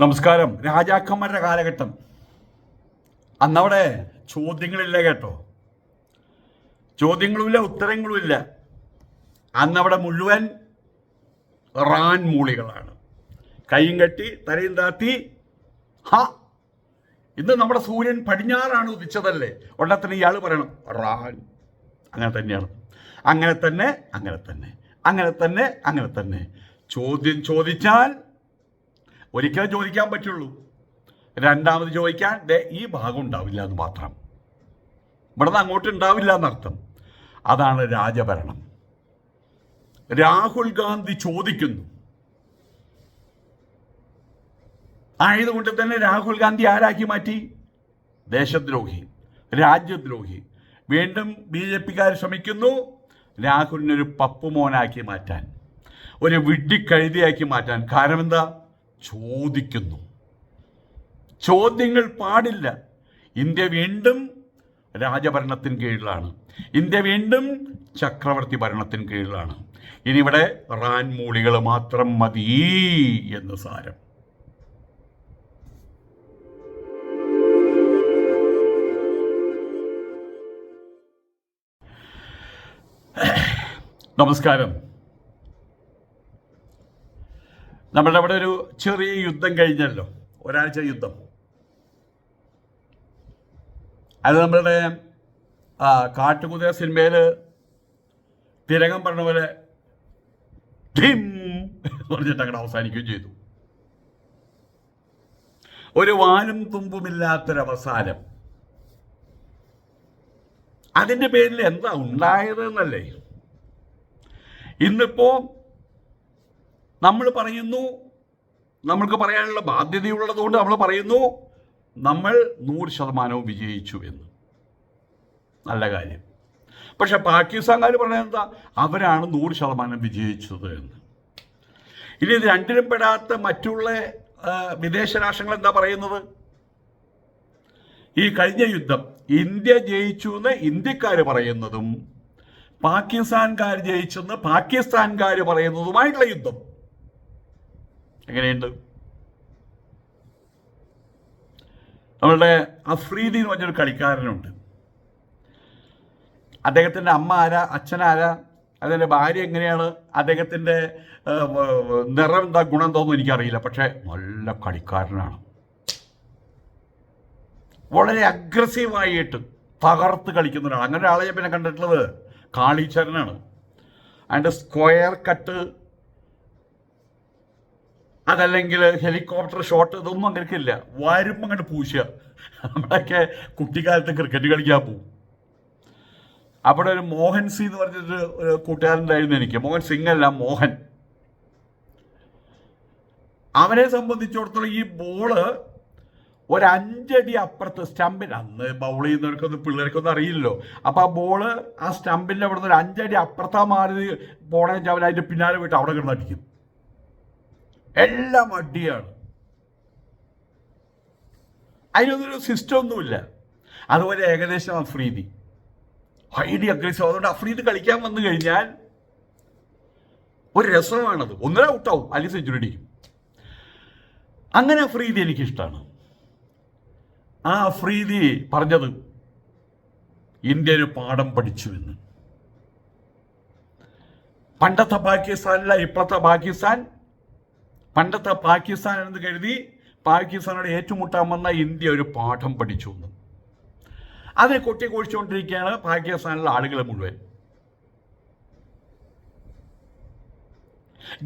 നമസ്കാരം. രാജാക്കന്മാരുടെ കാലഘട്ടം. അന്നവിടെ ചോദ്യങ്ങളില്ല കേട്ടോ. ചോദ്യങ്ങളുമില്ല ഉത്തരങ്ങളുമില്ല. അന്നവിടെ മുഴുവൻ റാൻ മൂളികളാണ്. കൈയും കെട്ടി തലയും താത്തി ഹാ. ഇന്ന് നമ്മുടെ സൂര്യൻ പടിഞ്ഞാറാണ് ഉദിച്ചതല്ലേ? ഉടനെ ഇയാൾ പറയണം റാൻ. അങ്ങനെ തന്നെയാണ്. അങ്ങനെ തന്നെ അങ്ങനെ തന്നെ. അങ്ങനെ തന്നെ അങ്ങനെ തന്നെ. ചോദ്യം ചോദിച്ചാൽ ഒരിക്കലും ചോദിക്കാൻ പറ്റുള്ളൂ. രണ്ടാമത് ചോദിക്കാൻ ദേ ഈ ഭാഗം ഉണ്ടാവില്ല എന്ന് മാത്രം. ഇവിടുന്ന് അങ്ങോട്ട് ഉണ്ടാവില്ല എന്നർത്ഥം. അതാണ് രാജഭരണം. രാഹുൽ ഗാന്ധി ചോദിക്കുന്നു. ആയതുകൊണ്ട് തന്നെ രാഹുൽ ഗാന്ധി ആരാക്കി മാറ്റി? ദേശദ്രോഹി രാജ്യദ്രോഹി. വീണ്ടും ബി ജെ പിക്കാർ ശ്രമിക്കുന്നു രാഹുലിനൊരു പപ്പുമോനാക്കി മാറ്റാൻ ഒരു വിഡ്ഢിക്കഴുതിയാക്കി മാറ്റാൻ. കാരണം എന്താ? ചോദിക്കുന്നു. ചോദ്യങ്ങൾ പാടില്ല. ഇന്ത്യ വീണ്ടും രാജഭരണത്തിന് കീഴിലാണ്. ഇന്ത്യ വീണ്ടും ചക്രവർത്തി ഭരണത്തിന് കീഴിലാണ്. ഇനി ഇവിടെ റാൻ മൂളികൾ മാത്രം മതി എന്ന് സാരം. നമസ്കാരം. നമ്മുടെ അവിടെ ഒരു ചെറിയ യുദ്ധം കഴിഞ്ഞല്ലോ. ഒരാഴ്ച യുദ്ധം. അത് നമ്മളുടെ കാട്ടുകുതിര സിനിമയിൽ തിരകം പറഞ്ഞ പോലെ പറഞ്ഞിട്ട് അങ്ങോട്ട് അവസാനിക്കുകയും ചെയ്തു. ഒരു വാലും തുമ്പുമില്ലാത്തൊരവസാനം. അതിന്റെ പേരിൽ എന്താ ഉണ്ടായത് എന്നല്ലേ? ഇന്നിപ്പോ നമ്മൾ പറയുന്നു. നമ്മൾക്ക് പറയാനുള്ള ബാധ്യതയുള്ളതുകൊണ്ട് നമ്മൾ പറയുന്നു. നമ്മൾ നൂറ് ശതമാനവും വിജയിച്ചു എന്ന്. നല്ല കാര്യം. പക്ഷെ പാകിസ്ഥാൻകാർ പറയുന്നത് എന്താ? അവരാണ് നൂറ് ശതമാനം വിജയിച്ചത് എന്ന്. ഇനി ഇത് രണ്ടിനും പെടാത്ത മറ്റുള്ള വിദേശ രാഷ്ട്രങ്ങൾ എന്താ പറയുന്നത്? ഈ കഴിഞ്ഞ യുദ്ധം ഇന്ത്യ ജയിച്ചു എന്ന് ഇന്ത്യക്കാർ പറയുന്നതും പാകിസ്ഥാൻകാർ ജയിച്ചെന്ന് പാകിസ്ഥാൻകാർ പറയുന്നതുമായിട്ടുള്ള യുദ്ധം. എങ്ങനെയുണ്ട്? നമ്മളുടെ അഫ്രീദി എന്ന് പറഞ്ഞൊരു കളിക്കാരനുണ്ട്. അദ്ദേഹത്തിന്റെ അമ്മ ആരാ? അച്ഛൻ ആരാ? അതിന്റെ ഭാര്യ എങ്ങനെയാണ്? അദ്ദേഹത്തിന്റെ നിറം എന്താ? ഗുണം എന്തോന്നും എനിക്കറിയില്ല. പക്ഷേ നല്ല കളിക്കാരനാണ്. വളരെ അഗ്രസീവായിട്ട് തകർത്ത് കളിക്കുന്ന ഒരാൾ അങ്ങനെ ഒരാളെ പിന്നെ കണ്ടിട്ടുള്ളത് കാളീച്ചരനാണ്. അതിന്റെ സ്ക്വയർ കട്ട് അതല്ലെങ്കിൽ ഹെലികോപ്റ്റർ ഷോട്ട് ഇതൊന്നും അങ്ങനെയൊക്കെയില്ല. വരുമ്പോൾ അങ്ങോട്ട് പൂശുക. നമ്മളൊക്കെ കുട്ടിക്കാലത്ത് ക്രിക്കറ്റ് കളിക്കാൻ പോകും അവിടെ ഒരു മോഹൻ സി എന്ന് പറഞ്ഞിട്ട് ഒരു കൂട്ടുകാരനുണ്ടായിരുന്നു എനിക്ക്. മോഹൻ സിംഗ് അല്ല മോഹൻ. അവനെ സംബന്ധിച്ചിടത്തോളം ഈ ബോൾ ഒരു അഞ്ചടി അപ്പുറത്ത് സ്റ്റമ്പിൽ അന്ന് ബൗൾ ചെയ്യുന്നവർക്കൊന്നും പിള്ളേർക്കൊന്നും അറിയില്ലല്ലോ. അപ്പോൾ ആ ബോൾ ആ സ്റ്റമ്പിന്റെ അവിടെ നിന്ന് ഒരു അഞ്ചടി അപ്പുറത്താ മാറി പോണേ വെച്ചാൽ അവൻ അതിന്റെ പിന്നാലെ പോയിട്ട് അവിടെ കിടന്ന് അടിക്കും. എല്ലാം അടിയാണ്. അതിനൊന്നൊരു സിസ്റ്റം ഒന്നുമില്ല. അതുപോലെ ഏകദേശം അഫ്രീദി. ഹൈഡി അഗ്രസീവ്. അതുകൊണ്ട് അഫ്രീദ് കളിക്കാൻ വന്നു കഴിഞ്ഞാൽ ഒരു രസമാണത്. ഒന്നര ഔട്ടാവും അല്ലെങ്കിൽ സെഞ്ചുറി അടിക്കും. അങ്ങനെ അഫ്രീദി എനിക്കിഷ്ടമാണ് ആ അഫ്രീദി പറഞ്ഞത് ഇന്ത്യ ഒരു പാഠം പഠിച്ചു എന്ന് പണ്ടത്തെ പാകിസ്ഥാനിലെ ഇപ്പോഴത്തെ പാകിസ്ഥാൻ പണ്ടത്തെ പാകിസ്ഥാൻ എന്ന് കരുതി പാകിസ്ഥാനോട് ഏറ്റുമുട്ടാൻ വന്ന ഇന്ത്യ ഒരു പാഠം പഠിച്ചു. എന്ന് അതിനെ കൊട്ടി കുഴിച്ചുകൊണ്ടിരിക്കുകയാണ് പാകിസ്ഥാനിലെ ആളുകൾ മുഴുവൻ.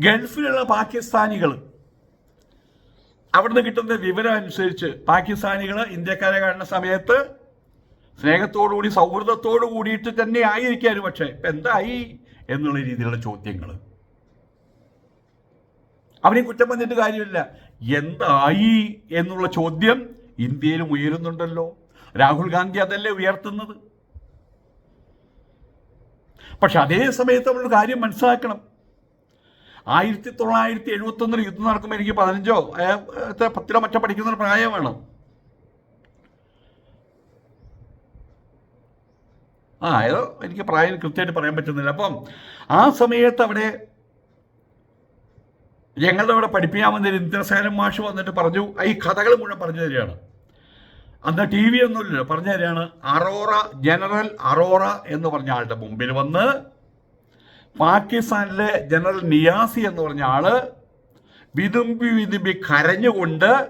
ഗൾഫിലുള്ള പാകിസ്ഥാനികൾ അവിടുന്ന് കിട്ടുന്ന വിവരം അനുസരിച്ച് പാകിസ്ഥാനികൾ ഇന്ത്യക്കാരെ കാണുന്ന സമയത്ത് സ്നേഹത്തോടുകൂടി സൗഹൃദത്തോടു കൂടിയിട്ട് തന്നെ ആയിരിക്കാനും പക്ഷേ എന്തായി എന്നുള്ള രീതിയിലുള്ള ചോദ്യങ്ങൾ അവനെ കുറ്റം പറഞ്ഞിട്ട് കാര്യമില്ല. എന്തായി എന്നുള്ള ചോദ്യം ഇന്ത്യയിലും ഉയരുന്നുണ്ടല്ലോ. രാഹുൽ ഗാന്ധി അതല്ലേ ഉയർത്തുന്നത്? പക്ഷെ അതേ സമയത്ത് നമ്മളൊരു കാര്യം മനസ്സിലാക്കണം. ആയിരത്തി തൊള്ളായിരത്തി എഴുപത്തി ഒന്നിൽ യുദ്ധം നടക്കുമ്പോൾ എനിക്ക് പതിനഞ്ചോ പത്തിലോ മറ്റോ പഠിക്കുന്ന പ്രായമാണ് ആ ഏതോ എനിക്ക് പ്രായം കൃത്യമായിട്ട് പറയാൻ പറ്റുന്നില്ല. അപ്പം ആ സമയത്ത് അവിടെ ഞങ്ങളുടെ അവിടെ പഠിപ്പിക്കാൻ വന്നൊരു ഇന്ദ്രസേനം മാഷ് വന്നിട്ട് പറഞ്ഞു ഈ കഥകൾ മുഴുവൻ പറഞ്ഞു തരികയാണ്. അന്ന് ടി വി ഒന്നുമില്ലല്ലോ പറഞ്ഞു തരികയാണ് അറോറ ജനറൽ അറോറ എന്ന് പറഞ്ഞ ആളുടെ മുമ്പിൽ വന്ന് പാകിസ്ഥാനിലെ ജനറൽ നിയാസി എന്ന് പറഞ്ഞ ആൾ വിതുമ്പി വിതുമ്പി കരഞ്ഞുകൊണ്ട്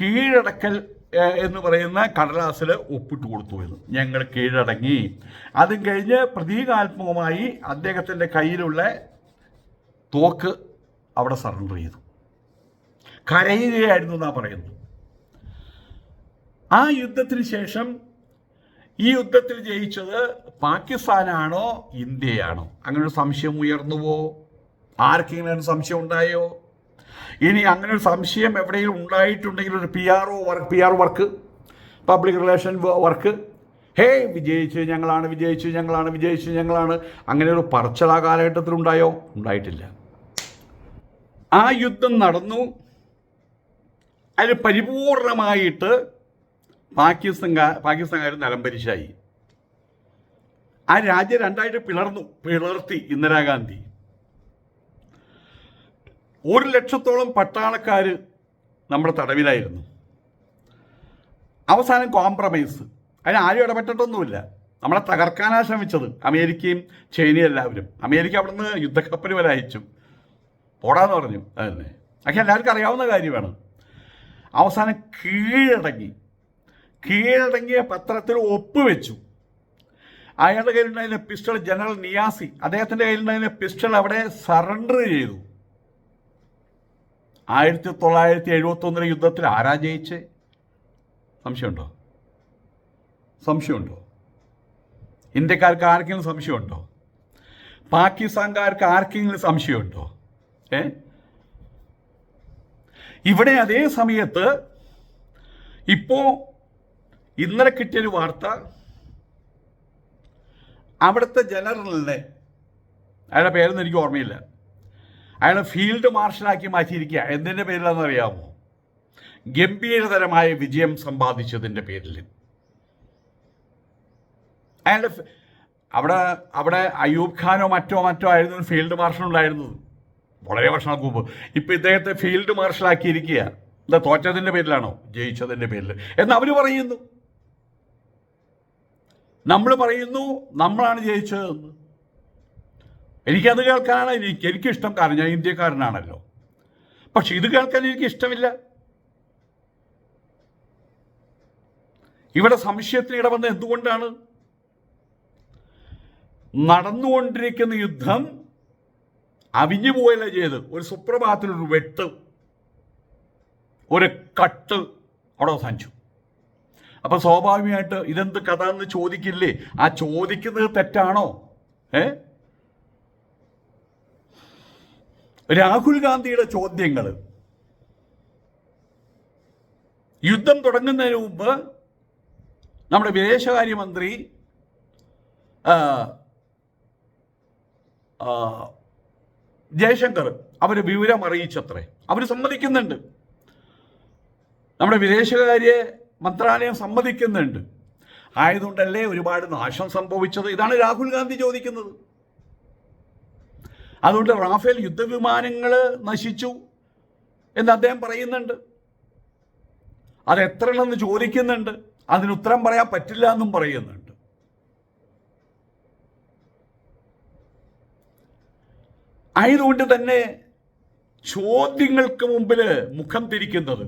കീഴടക്കൽ എന്ന് പറയുന്ന കടലാസിൽ ഒപ്പിട്ട് കൊടുത്തു എന്ന്. ഞങ്ങൾ കീഴടങ്ങി. അതും കഴിഞ്ഞ് പ്രതീകാത്മകമായി അദ്ദേഹത്തിന്റെ കയ്യിലുള്ള തോക്ക് അവിടെ സറണ്ടർ ചെയ്തു. കരയുകയായിരുന്നു എന്നാ പറയുന്നു ആ യുദ്ധത്തിന് ശേഷം ഈ യുദ്ധത്തിൽ ജയിച്ചത് പാകിസ്ഥാനാണോ ഇന്ത്യയാണോ? അങ്ങനെ ഒരു സംശയം ഉയർന്നുവോ? ആർക്കെങ്കിലും സംശയം ഉണ്ടായോ? ഇനി അങ്ങനെ ഒരു സംശയം എവിടെയെങ്കിലും ഉണ്ടായിട്ടുണ്ടെങ്കിൽ ഒരു P R O work P R work public relation work ഹേ വിജയിച്ച് ഞങ്ങളാണ് വിജയിച്ച് ഞങ്ങളാണ് വിജയിച്ച് ഞങ്ങളാണ്. അങ്ങനെ ഒരു പറച്ചിലാ കാലഘട്ടത്തിലുണ്ടായോ? ഉണ്ടായിട്ടില്ല. ആ യുദ്ധം നടന്നു. അതിൽ പരിപൂർണമായിട്ട് പാകിസ്ഥാൻ പാകിസ്ഥാൻകാർ നിലംപരിശായി ആ രാജ്യം രണ്ടായിട്ട് പിളർന്നു പിളർത്തി ഇന്ദിരാഗാന്ധി. ഒരു ലക്ഷത്തോളം പട്ടാളക്കാർ നമ്മുടെ തടവിലായിരുന്നു. അവസാനം കോംപ്രമൈസ് അതിന് ആരും ഇടപെട്ടിട്ടൊന്നുമില്ല. നമ്മളെ തകർക്കാനാണ് ശ്രമിച്ചത്. അമേരിക്കയും ചൈനയും എല്ലാവരും. അമേരിക്ക അവിടുന്ന് യുദ്ധക്കപ്പൽ വരെ അയച്ചു. പോടാന്ന് പറഞ്ഞു. അതന്നെ. പക്ഷെ എല്ലാവർക്കും അറിയാവുന്ന കാര്യമാണ്. അവസാനം കീഴടങ്ങി. കീഴടങ്ങിയ പത്രത്തിൽ ഒപ്പുവെച്ചു അയാളുടെ കയ്യിലുണ്ടായിരുന്ന പിസ്റ്റൾ ജനറൽ നിയാസി അദ്ദേഹത്തിന്റെ കയ്യിലുണ്ടായിരുന്ന പിസ്റ്റൾ അവിടെ സറണ്ടർ ചെയ്തു. ആയിരത്തി തൊള്ളായിരത്തി എഴുപത്തി ഒന്നിലെ യുദ്ധത്തിൽ ആരാ ജയിച്ച്? സംശയമുണ്ടോ? സംശയമുണ്ടോ? ഇന്ത്യക്കാർക്ക് ആർക്കെങ്കിലും സംശയമുണ്ടോ? പാകിസ്ഥാൻകാർക്ക് ആർക്കെങ്കിലും സംശയമുണ്ടോ? ഏ? ഇവിടെ അതേ സമയത്ത് ഇപ്പോ ഇന്നലെ കിട്ടിയൊരു വാർത്ത. അവിടുത്തെ ജനറലിനെ അയാളുടെ പേരൊന്നും എനിക്ക് ഓർമ്മയില്ല. അയാളെ ഫീൽഡ് മാർഷലാക്കി മാറ്റിയിരിക്കുക. എന്തിന്റെ പേരിലാണെന്ന് അറിയാമോ? ഗംഭീരതരമായ വിജയം സമ്പാദിച്ചതിന്റെ പേരിൽ. അയാളുടെ അവിടെ അവിടെ അയൂബ് ഖാനോ മറ്റോ മറ്റോ ആയിരുന്നു ഫീൽഡ് മാർഷൽ ഉണ്ടായിരുന്നത്. വളരെ വർഷങ്ങൾക്ക് മുമ്പ്. ഇപ്പം ഇദ്ദേഹത്തെ ഫീൽഡ് മാർഷലാക്കിയിരിക്കുക. എന്താ തോറ്റതിന്റെ പേരിലാണോ? ജയിച്ചതിന്റെ പേരിൽ എന്ന് അവർ പറയുന്നു. നമ്മൾ പറയുന്നു നമ്മളാണ് ജയിച്ചതെന്ന്. എനിക്കത് കേൾക്കാനാണ് എനിക്ക് എനിക്കിഷ്ടം കാരണം ഞാൻ ഇന്ത്യക്കാരനാണല്ലോ. പക്ഷെ ഇത് കേൾക്കാൻ എനിക്ക് ഇഷ്ടമില്ല. ഇവിടെ സംശയത്തിന് ഇടവന്ന എന്തുകൊണ്ടാണ്? നടന്നുകൊണ്ടിരിക്കുന്ന യുദ്ധം അവിഞ്ഞു പോയല്ല ചെയ്ത് ഒരു സുപ്രഭാതത്തിൽ ഒരു വെട്ട് ഒരു കട്ട് അവിടെ അവസാനിച്ചു. അപ്പൊ സ്വാഭാവികമായിട്ട് ഇതെന്ത് കഥ എന്ന് ചോദിക്കില്ലേ? ആ ചോദിക്കുന്നത് തെറ്റാണോ? ഏ? രാഹുൽ ഗാന്ധിയുടെ ചോദ്യങ്ങൾ യുദ്ധം തുടങ്ങുന്നതിന് മുമ്പ് നമ്മുടെ വിദേശകാര്യമന്ത്രി ജയശങ്കർ അവർ വിവരം അറിയിച്ചത്രേ. അവർ സമ്മതിക്കുന്നുണ്ട്. നമ്മുടെ വിദേശകാര്യ മന്ത്രാലയം സമ്മതിക്കുന്നുണ്ട്. ആയതുകൊണ്ടല്ലേ ഒരുപാട് നാശം സംഭവിച്ചത്? ഇതാണ് രാഹുൽ ഗാന്ധി ചോദിക്കുന്നത്. അതുകൊണ്ട് റാഫേൽ യുദ്ധവിമാനങ്ങൾ നശിച്ചു എന്ന് അദ്ദേഹം പറയുന്നുണ്ട്. അത് എത്ര ചോദിക്കുന്നുണ്ട്. അതിന് ഉത്തരം പറയാൻ പറ്റില്ല എന്നും പറയുന്നുണ്ട്. ആയതുകൊണ്ട് തന്നെ ചോദ്യങ്ങൾക്ക് മുമ്പിൽ മുഖം തിരിക്കുന്നത്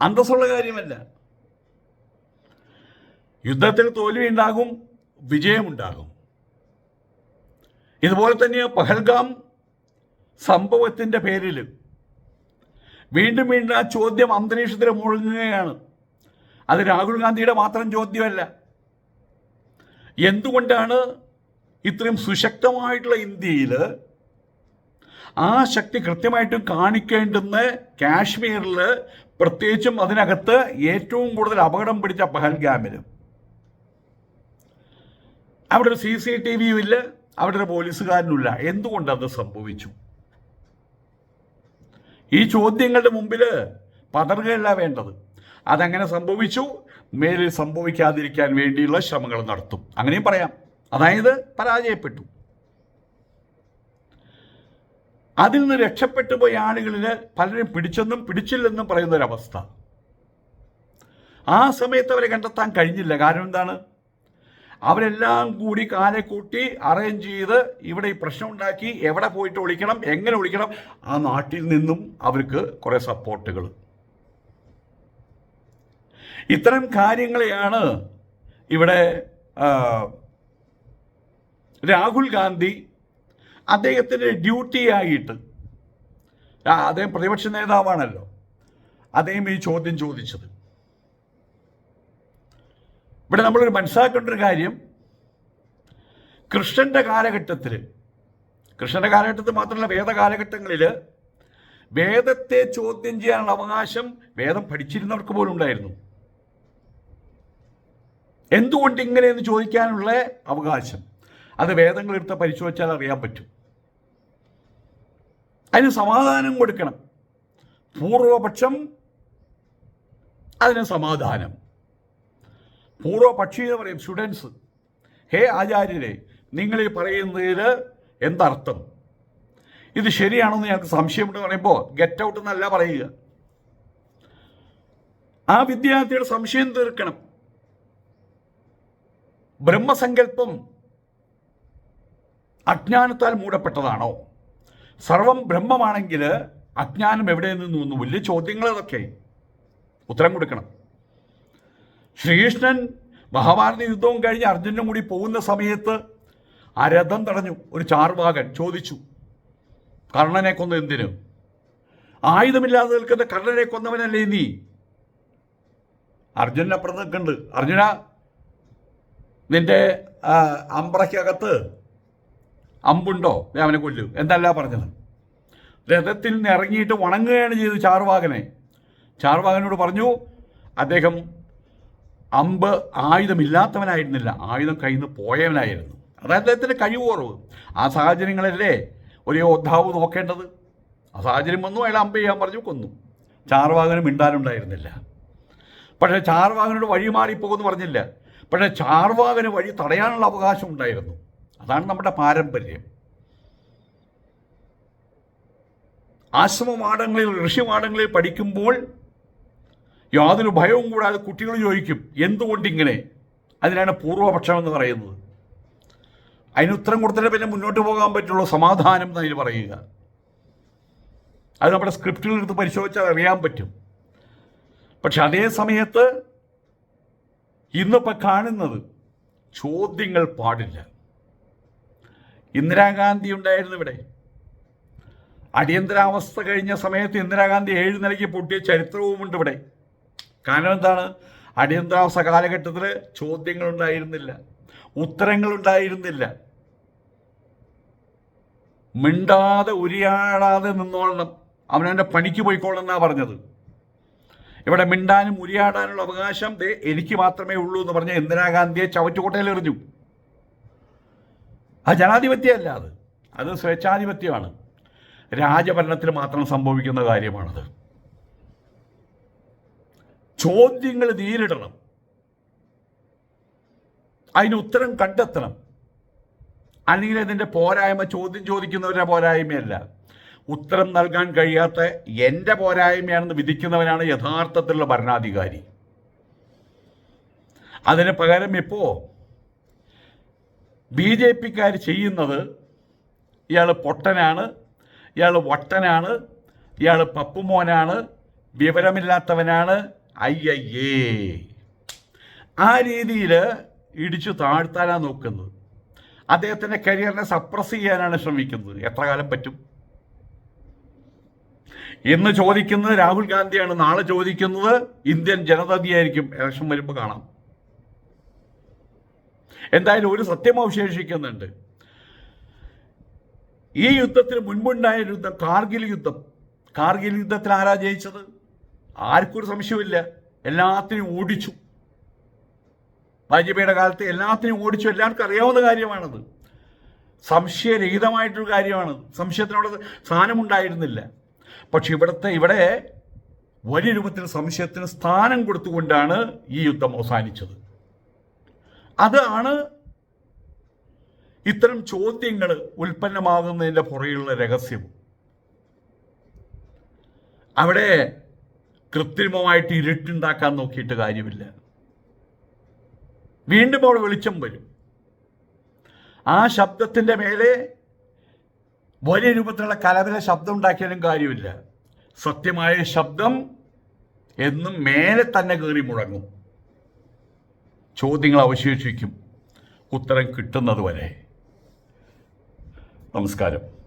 അന്തസ്സുള്ള കാര്യമല്ല. യുദ്ധത്തിൽ തോൽവി ഉണ്ടാകും വിജയമുണ്ടാകും ഇതുപോലെ തന്നെ പഹൽഗാം സംഭവത്തിന്റെ പേരിൽ വീണ്ടും വീണ്ടും ആ ചോദ്യം അന്തരീക്ഷത്തിൽ മുഴങ്ങുകയാണ്. അത് രാഹുൽ ഗാന്ധിയുടെ മാത്രം ചോദ്യമല്ല. എന്തുകൊണ്ടാണ് ഇത്രയും സുശക്തമായിട്ടുള്ള ഇന്ത്യയിൽ ആ ശക്തി കൃത്യമായിട്ടും കാണിക്കേണ്ടുന്ന കാശ്മീരിൽ പ്രത്യേകിച്ചും അതിനകത്ത് ഏറ്റവും കൂടുതൽ അപകടം പിടിച്ച പഹൽഗാമിൽ അവിടെ ഒരു സി സി ടി വിയും ഇല്ല അവിടെ ഒരു പോലീസുകാരനുമില്ല. എന്തുകൊണ്ട് അത് സംഭവിച്ചു? ഈ ചോദ്യങ്ങളുടെ മുമ്പിൽ പതറുകയല്ല വേണ്ടത്. അതങ്ങനെ സംഭവിച്ചു. മേലിൽ സംഭവിക്കാതിരിക്കാൻ വേണ്ടിയുള്ള ശ്രമങ്ങൾ നടത്തും. അങ്ങനെയും പറയാം. അതായത് പരാജയപ്പെട്ടു. അതിൽ നിന്ന് രക്ഷപ്പെട്ടു പോയ ആളുകളിൽ പലരും പിടിച്ചെന്നും പിടിച്ചില്ലെന്നും പറയുന്ന ഒരവസ്ഥ ആ സമയത്ത് അവരെ കണ്ടെത്താൻ കഴിഞ്ഞില്ല. കാരണം എന്താണ്? അവരെല്ലാം കൂടി കാലെ കൂട്ടി അറേഞ്ച് ചെയ്ത് ഇവിടെ ഈ പ്രശ്നം ഉണ്ടാക്കി എവിടെ പോയിട്ട് ഒളിക്കണം എങ്ങനെ ഒളിക്കണം ആ നാട്ടിൽ നിന്നും അവർക്ക് കുറേ സപ്പോർട്ടുകൾ ഇത്തരം കാര്യങ്ങളെയാണ് ഇവിടെ രാഹുൽ ഗാന്ധി അദ്ദേഹത്തിന്റെ ഡ്യൂട്ടിയായിട്ട് അദ്ദേഹം പ്രതിപക്ഷ നേതാവാണല്ലോ. അദ്ദേഹം ഈ ചോദ്യം ചോദിച്ചത്. ഇവിടെ നമ്മൾ മനസ്സിലാക്കേണ്ട ഒരു കാര്യം. കൃഷ്ണന്റെ കാലഘട്ടത്തിൽ കൃഷ്ണന്റെ കാലഘട്ടത്തിൽ മാത്രമല്ല വേദകാലഘട്ടങ്ങളിൽ വേദത്തെ ചോദ്യം ചെയ്യാനുള്ള അവകാശം വേദം പഠിച്ചിരുന്നവർക്ക് പോലും ഉണ്ടായിരുന്നു. എന്തുകൊണ്ട് ഇങ്ങനെയെന്ന് ചോദിക്കാനുള്ള അവകാശം? അത് വേദങ്ങൾ എടുത്ത് പരിശോധിച്ചാൽ അറിയാൻ പറ്റും. അതിന് സമാധാനം കൊടുക്കണം. പൂർവപക്ഷം അതിന് സമാധാനം. പൂർവപക്ഷി എന്ന് പറയും സ്റ്റുഡൻസ്. ഹേ ആചാര്യരെ നിങ്ങൾ ഈ പറയുന്നതിൽ എന്തർത്ഥം? ഇത് ശരിയാണെന്ന് ഞങ്ങൾക്ക് സംശയമുണ്ട് പറയുമ്പോൾ ഗെറ്റ് ഔട്ട് എന്നല്ല പറയുക. ആ വിദ്യാർത്ഥിയുടെ സംശയം തീർക്കണം. ബ്രഹ്മസങ്കല്പം അജ്ഞാനത്താൽ മൂടപ്പെട്ടതാണോ? സർവം ബ്രഹ്മമാണെങ്കിൽ അജ്ഞാനം എവിടെ നിന്ന് വന്നു? വലിയ ചോദ്യങ്ങൾ അതൊക്കെ. ഉത്തരം കൊടുക്കണം. ശ്രീകൃഷ്ണൻ മഹാഭാരത യുദ്ധവും കഴിഞ്ഞ് അർജുനും കൂടി പോകുന്ന സമയത്ത് ആ രഥം തടഞ്ഞു. ഒരു ചാർവാകൻ ചോദിച്ചു കർണനെ കൊന്ന എന്തിനു? ആയുധമില്ലാതെ നിൽക്കുന്ന കർണനെ കൊന്നവനല്ലേ നീ? അർജുനപ്പുറത്ത് നിൽക്കുന്നുണ്ട്. അർജുന നിന്റെ അമ്പ്രയ്ക്കകത്ത് അമ്പുണ്ടോ? അവനെ കൊല്ലു. എന്തല്ല പറഞ്ഞത്? രഥത്തിൽ നിന്ന് ഇറങ്ങിയിട്ട് വണങ്ങുകയാണ് ചെയ്തത് ചാർവാകനെ. ചാർവാകനോട് പറഞ്ഞു അദ്ദേഹം അമ്പ് ആയുധമില്ലാത്തവനായിരുന്നില്ല. ആയുധം കയ്യിൽ നിന്ന് പോയവനായിരുന്നു. അത് അദ്ദേഹത്തിന്റെ കഴിവ് കുറവ് ആ സാഹചര്യങ്ങളല്ലേ ഒരു യോദ്ധാവ് നോക്കേണ്ടത്? ആ സാഹചര്യം വന്നു അയാൾ അമ്പ് ചെയ്യാൻ പറഞ്ഞു കൊന്നു. ചാർവാകന് മിണ്ടാനുണ്ടായിരുന്നില്ല. പക്ഷേ ചാർവാകനോട് വഴി മാറിപ്പോകുമെന്ന് പറഞ്ഞില്ല. പക്ഷേ ചാർവാകന് വഴി തടയാനുള്ള അവകാശം ഉണ്ടായിരുന്നു. അതാണ് നമ്മുടെ പാരമ്പര്യം. ആശ്രമമാടങ്ങളിൽ ഋഷിമാടങ്ങളിൽ പഠിക്കുമ്പോൾ യാതൊരു ഭയവും കൂടാതെ കുട്ടികൾ ചോദിക്കും എന്തുകൊണ്ടിങ്ങനെ അതിനാണ് പൂർവപക്ഷം എന്ന് പറയുന്നത്. അതിന് ഉത്തരം കൊടുത്തിട്ട് പിന്നെ മുന്നോട്ട് പോകാൻ പറ്റുള്ളൂ സമാധാനം എന്ന് അതിന് പറയുക. അത് നമ്മുടെ സ്ക്രിപ്റ്റുകൾ എടുത്ത് പരിശോധിച്ചാൽ അറിയാൻ പറ്റും. പക്ഷെ അതേ സമയത്ത് ഇന്നിപ്പോൾ കാണുന്നത് ചോദ്യങ്ങൾ പാടില്ല. ഇന്ദിരാഗാന്ധി ഉണ്ടായിരുന്നു ഇവിടെ. അടിയന്തരാവസ്ഥ കഴിഞ്ഞ സമയത്ത് ഇന്ദിരാഗാന്ധി ഏഴ് നിലയ്ക്ക് പൊട്ടിയ ചരിത്രവുമുണ്ട് ഇവിടെ. കാരണം എന്താണ്? അടിയന്തരാവസ്ഥ കാലഘട്ടത്തിൽ ചോദ്യങ്ങൾ ഉണ്ടായിരുന്നില്ല ഉത്തരങ്ങൾ ഉണ്ടായിരുന്നില്ല മിണ്ടാതെ ഉരിയാടാതെ നിന്നോളണം. അവനവന്റെ പണിക്ക് പോയിക്കോളണം എന്നാണ് പറഞ്ഞത്. ഇവിടെ മിണ്ടാനും ഉരിയാടാനുള്ള അവകാശം എനിക്ക് മാത്രമേ ഉള്ളൂ എന്ന് പറഞ്ഞ ഇന്ദിരാഗാന്ധിയെ ചവറ്റുകൊട്ടയിൽ എറിഞ്ഞു. ആ ജനാധിപത്യമല്ല അത്. അത് സ്വേച്ഛാധിപത്യമാണ്. രാജഭരണത്തിൽ മാത്രം സംഭവിക്കുന്ന കാര്യമാണത്. ചോദ്യങ്ങൾ നേരിടണം. അതിന് ഉത്തരം കണ്ടെത്തണം. അല്ലെങ്കിൽ അതിന്റെ പോരായ്മ ചോദ്യം ചോദിക്കുന്നവരുടെ പോരായ്മയല്ല. ഉത്തരം നൽകാൻ കഴിയാത്ത എന്റെ പോരായ്മയാണെന്ന് വിധിക്കുന്നവനാണ് യഥാർത്ഥത്തിലുള്ള ഭരണാധികാരി. അതിന് പകരം ഇപ്പോൾ ബി ജെ പിക്കാർ ചെയ്യുന്നത് ഇയാൾ പൊട്ടനാണ് ഇയാൾ വട്ടനാണ് ഇയാൾ പപ്പുമോനാണ് വിവരമില്ലാത്തവനാണ് അയ്യയ്യേ ആ രീതിയിൽ ഇടിച്ചു താഴ്ത്താനാണ് നോക്കുന്നത്. അദ്ദേഹത്തിന്റെ കരിയറിനെ സപ്രസ് ചെയ്യാനാണ് ശ്രമിക്കുന്നത്. എത്ര കാലം പറ്റും? ഇന്ന് ചോദിക്കുന്നത് രാഹുൽ ഗാന്ധിയാണ് നാളെ ചോദിക്കുന്നത് ഇന്ത്യൻ ജനതയായിരിക്കും ഇലക്ഷൻ വരുമ്പോൾ കാണാം. എന്തായാലും ഒരു സത്യം അവശേഷിക്കുന്നുണ്ട് ഈ യുദ്ധത്തിന് മുൻപുണ്ടായ യുദ്ധം കാർഗിൽ യുദ്ധം. കാർഗിൽ യുദ്ധത്തിൽ ആരാ ജയിച്ചത്? ആർക്കൊരു സംശയമില്ല എല്ലാത്തിനും ഓടിച്ചു. വാജ്പേയിയുടെ കാലത്ത് എല്ലാത്തിനും ഓടിച്ചു. എല്ലാവർക്കും അറിയാവുന്ന കാര്യമാണത്. സംശയരഹിതമായിട്ടൊരു കാര്യമാണ്. സംശയത്തിനോട് സ്ഥാനമുണ്ടായിരുന്നില്ല. പക്ഷെ ഇവിടുത്തെ ഇവിടെ വലിയ രൂപത്തിൽ സംശയത്തിന് സ്ഥാനം കൊടുത്തുകൊണ്ടാണ് ഈ യുദ്ധം അവസാനിച്ചത്. അതാണ് ഇത്തരം ചോദ്യങ്ങൾ ഉൽപ്പന്നമാകുന്നതിന്റെ പുറകിലുള്ള രഹസ്യം. അവിടെ കൃത്രിമമായിട്ട് ഇരുട്ടുണ്ടാക്കാൻ നോക്കിയിട്ട് കാര്യമില്ല. വീണ്ടും അവിടെ വെളിച്ചം വരും. ആ ശബ്ദത്തിന്റെ മേലെ വലിയ രൂപത്തിലുള്ള കലവല ശബ്ദം ഉണ്ടാക്കിയാലും കാര്യമില്ല. സത്യമായ ശബ്ദം എന്നും മേലെ തന്നെ കയറി മുഴങ്ങും. ചോദ്യങ്ങൾ അവശേഷിക്കും. ഉത്തരം കിട്ടുന്നതുവരെ നമസ്കാരം.